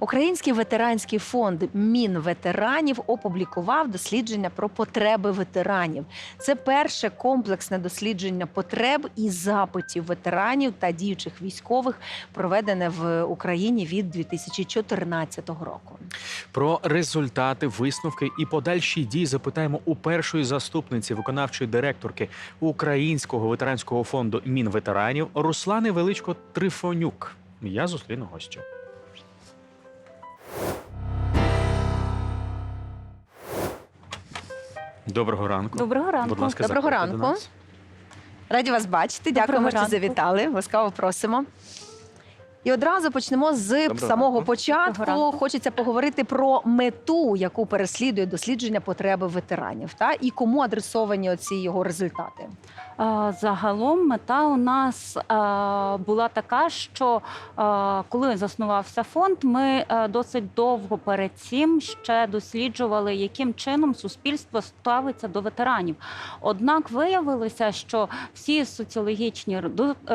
Український ветеранський фонд Мінветеранів опублікував дослідження про потреби ветеранів. Це перше комплексне дослідження потреб і запитів ветеранів та діючих військових, проведене в Україні від 2014 року. Про результати, висновки і подальші дії запитаємо у першої заступниці виконавчої директорки Українського ветеранського фонду Мінветеранів Руслани Величко Трифонюк. Я зустріну гостю. Доброго ранку. Доброго ранку. Будь ласка, Доброго заходьте до ранку. нас. Раді вас бачити. Доброго Дякуємо, що ранку. завітали. Ласкаво просимо. І одразу почнемо з Доброго самого ранку. початку. Доброго ранку. Хочеться поговорити про мету, яку переслідує дослідження потреби ветеранів, та і кому адресовані оці його результати. Е, Загалом мета у нас е, була така, що е, коли заснувався фонд, ми досить довго перед цим ще досліджували, яким чином суспільство ставиться до ветеранів. Однак виявилося, що всі соціологічні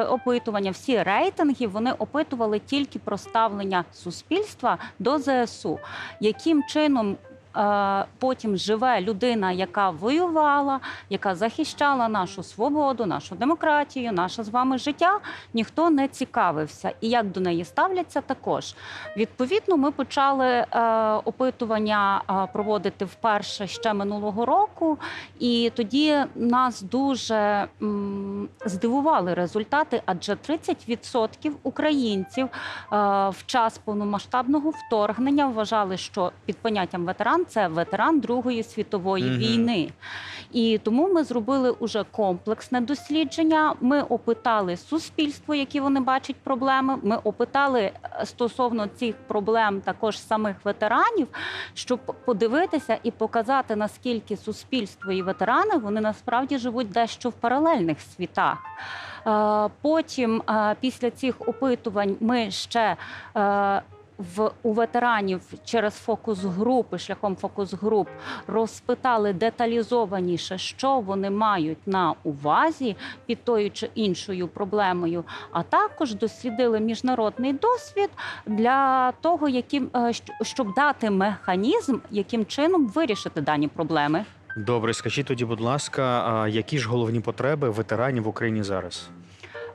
опитування, всі рейтинги вони опитували тільки про ставлення суспільства до ЗСУ, яким чином. Е, Потім живе людина, яка воювала, яка захищала нашу свободу, нашу демократію, наше з вами життя, ніхто не цікавився. І як до неї ставляться, також відповідно ми почали е, опитування е, проводити вперше ще минулого року, і тоді нас дуже здивували результати, адже 30% українців е, в час повномасштабного вторгнення вважали, що під поняттям ветеран це ветеран Другої світової Мгм. війни. І тому ми зробили уже комплексне дослідження. Ми опитали суспільство, які вони бачать проблеми. Ми опитали е, стосовно цих проблем також самих ветеранів, щоб подивитися і показати, наскільки суспільство і ветерани вони насправді живуть дещо в паралельних світах. Е, Потім, е, після цих опитувань, ми ще е, в у ветеранів через фокус групи, шляхом фокус груп розпитали деталізованіше, що вони мають на увазі під тою чи іншою проблемою. А також дослідили міжнародний досвід для того, яким щоб дати механізм, яким чином вирішити дані проблеми. Добре, скажіть тоді, будь ласка, які ж головні потреби ветеранів в Україні зараз?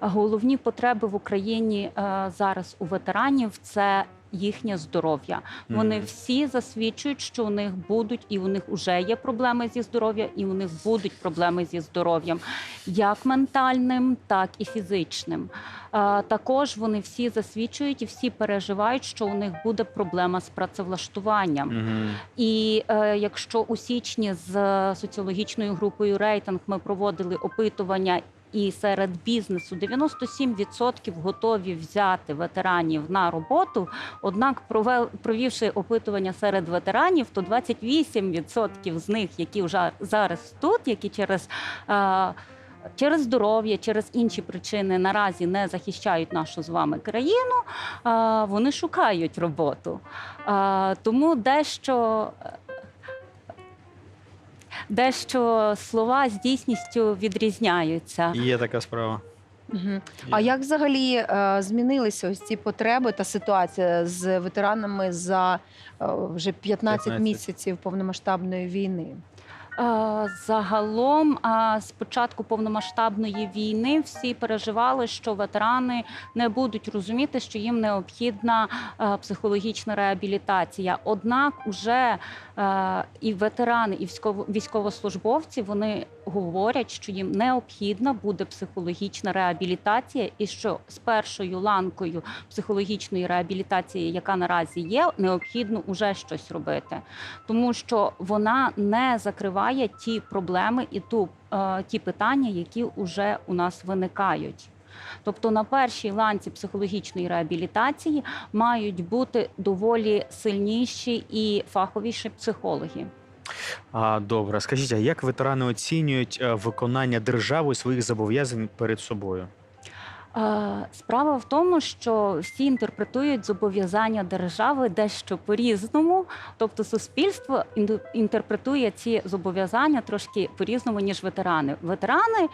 Головні потреби в Україні е, зараз у ветеранів це їхнє здоров'я. Вони всі засвідчують, що у них будуть і у них вже є проблеми зі здоров'ям, і у них будуть проблеми зі здоров'ям, як ментальним, так і фізичним. Також вони всі засвідчують і всі переживають, що у них буде проблема з працевлаштуванням. І е, якщо у січні з е, соціологічною групою рейтинг ми проводили опитування. І серед бізнесу 97% готові взяти ветеранів на роботу. Однак, провел, провівши опитування серед ветеранів, то 28% з них, які вже зараз тут, які через е, Через здоров'я, через інші причини наразі не захищають нашу з вами країну, е, вони шукають роботу. Е, Тому дещо, дещо слова з дійсністю відрізняються. Є така справа. Угу. А як взагалі е, змінилися ось ці потреби та ситуація з ветеранами за е, вже 15, 15. місяців повномасштабної війни? Е, Загалом, з початку повномасштабної війни всі переживали, що ветерани не будуть розуміти, що їм необхідна е, психологічна реабілітація. Однак, уже і ветерани, і військово- військовослужбовці вони говорять, що їм необхідна буде психологічна реабілітація, і що з першою ланкою психологічної реабілітації, яка наразі є, необхідно уже щось робити тому що вона не закриває ті проблеми і ту е, ті питання, які вже у нас виникають. Тобто на першій ланці психологічної реабілітації мають бути доволі сильніші і фаховіші психологи. А добре, скажіть, а як ветерани оцінюють е, виконання державою своїх зобов'язань перед собою? Справа в тому, що всі інтерпретують зобов'язання держави дещо по-різному. Тобто, суспільство інтерпретує ці зобов'язання трошки по-різному, ніж ветерани. Ветерани е,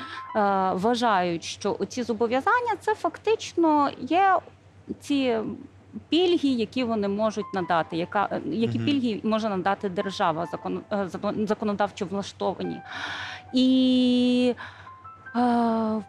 вважають, що ці зобов'язання це фактично є ці пільги, які вони можуть надати, яка е, які Мгм. пільги може надати держава, закон, е, закон- законодавчо влаштовані. І е,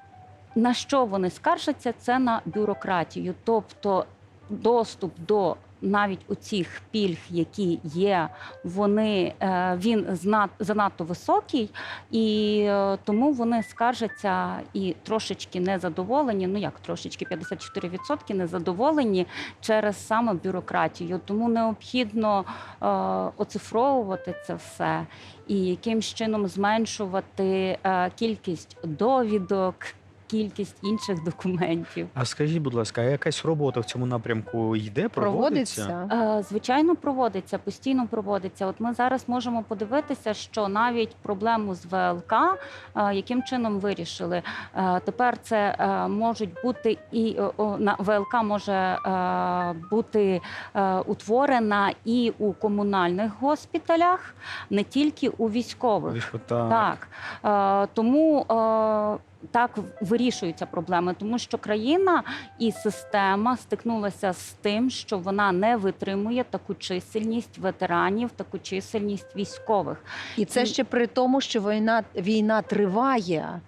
на що вони скаржаться? Це на бюрократію, тобто доступ до навіть оцих пільг, які є, вони е, він занадто високий, і е, тому вони скаржаться і трошечки незадоволені. Ну як трошечки 54% незадоволені через саме бюрократію. Тому необхідно е, оцифровувати це все і якимсь чином зменшувати е, кількість довідок, кількість інших документів. А скажіть, будь ласка, а якась робота в цьому напрямку йде? Проводиться? Проводиться. Е, Звичайно, проводиться, постійно проводиться. От ми зараз можемо подивитися, що навіть проблему з ВЛК е, яким чином вирішили. Е, Тепер це е, можуть бути і о, на ВЛК може е, бути е, утворена і у комунальних госпіталях, не тільки у військових. Так. Так е, тому е, так вирішуються проблеми, тому що країна і система стикнулася з тим, що вона не витримує таку чисельність ветеранів, таку чисельність військових. І це ще при тому, що війна, війна триває.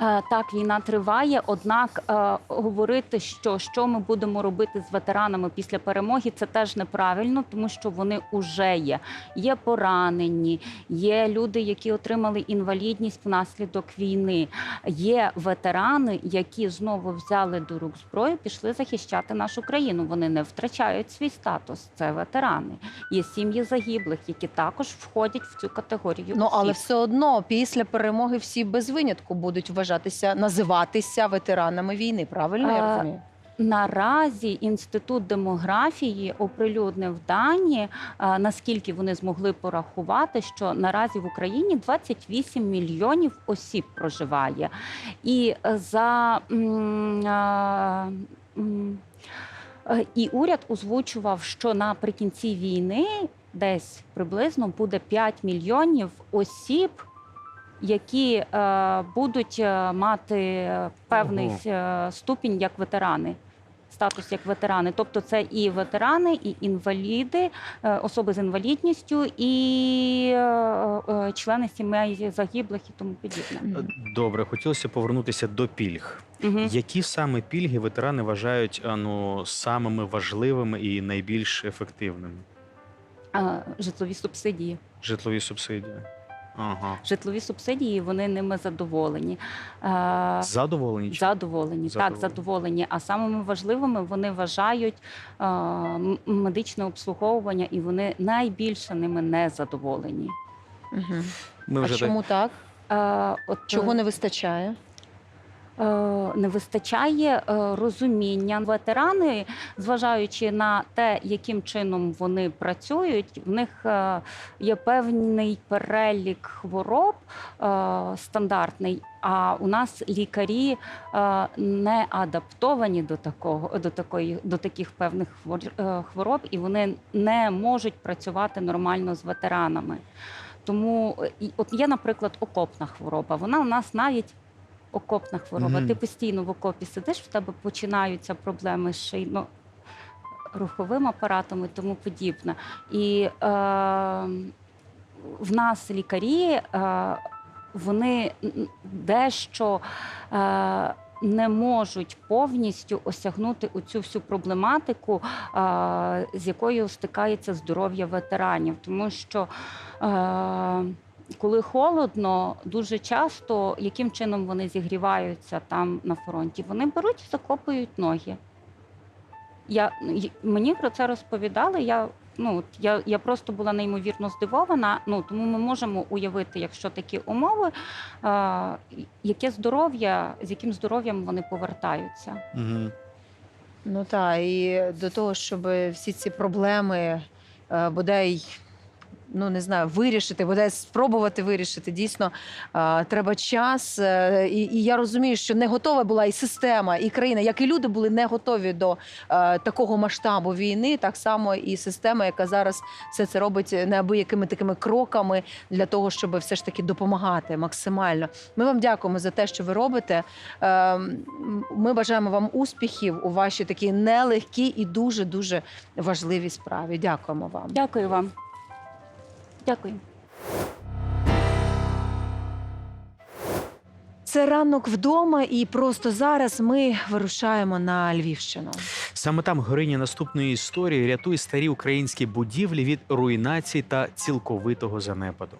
Е, Так, війна триває. Однак е, говорити, що, що ми будемо робити з ветеранами після перемоги, це теж неправильно, тому що вони вже є. Є поранені, є люди, які отримали інвалідність внаслідок війни. Є ветерани, які знову взяли до рук зброю, пішли захищати нашу країну. Вони не втрачають свій статус. Це ветерани. Є сім'ї загиблих, які також входять в цю категорію. Ну але все одно після перемоги всі без винятку будуть вважатися, називатися ветеранами війни. Правильно я розумію? Наразі інститут демографії оприлюднив дані, е, наскільки вони змогли порахувати, що наразі в Україні 28 мільйонів осіб проживає, і е, за е, е, і уряд озвучував, що наприкінці війни десь приблизно буде 5 мільйонів осіб. Які е, будуть е, мати е, певний Ого. ступінь як ветерани, статус як ветерани. Тобто це і ветерани, і інваліди, е, особи з інвалідністю, і е, е, члени сімей загиблих і тому подібне. Добре, хотілося повернутися до пільг. Мгм. Які саме пільги ветерани вважають ну, самими важливими і найбільш ефективними? Житлові субсидії. Житлові субсидії. Ага. Житлові субсидії вони ними задоволені. Задоволені? Задоволені? Задоволені, так, Задоволені. А самими важливими вони вважають е, медичне обслуговування, і вони найбільше ними не задоволені. Угу. Ми А вже чому так? Е, от, Чого е, не вистачає? Е, не вистачає е, розуміння. Ветерани, зважаючи на те, яким чином вони працюють, в них е, є певний перелік хвороб стандартний. А у нас лікарі не адаптовані до такого, до такої, до таких певних хвор- хвороб, і вони не можуть працювати нормально з ветеранами. Тому от є, наприклад, окопна хвороба. Вона у нас навіть окопна хвороба. Мгм. Ти постійно в окопі сидиш, в тебе починаються проблеми з шийно руховим апаратом і тому подібне. І е, в нас лікарі, е, вони н- дещо. Е, не можуть повністю осягнути оцю всю проблематику, е, з якою стикається здоров'я ветеранів, тому що е, коли холодно, дуже часто яким чином вони зігріваються там на фронті, вони беруть і закопують ноги. Я, мені про це розповідали. Я, ну, я, я просто була неймовірно здивована. Ну, тому ми можемо уявити, якщо такі умови, е, яке здоров'я, з яким здоров'ям вони повертаються. Угу. Ну так, і до того, щоб всі ці проблеми е, бодай ну не знаю, вирішити, бодай спробувати вирішити. Дійсно, треба час. е, І, і я розумію, що не готова була і система, і країна, як і люди були не готові до е, такого масштабу війни. Так само і система, яка зараз все це робить неабиякими такими кроками для того, щоб все ж таки допомагати максимально. Ми вам дякуємо за те, що ви робите. Е, Ми бажаємо вам успіхів у вашій такій нелегкій і дуже дуже важливій справі. Дякуємо вам. Дякую вам. Дякую. Це ранок вдома, і просто зараз ми вирушаємо на Львівщину. Саме там героїня наступної історії рятує старі українські будівлі від руйнації та цілковитого занепаду.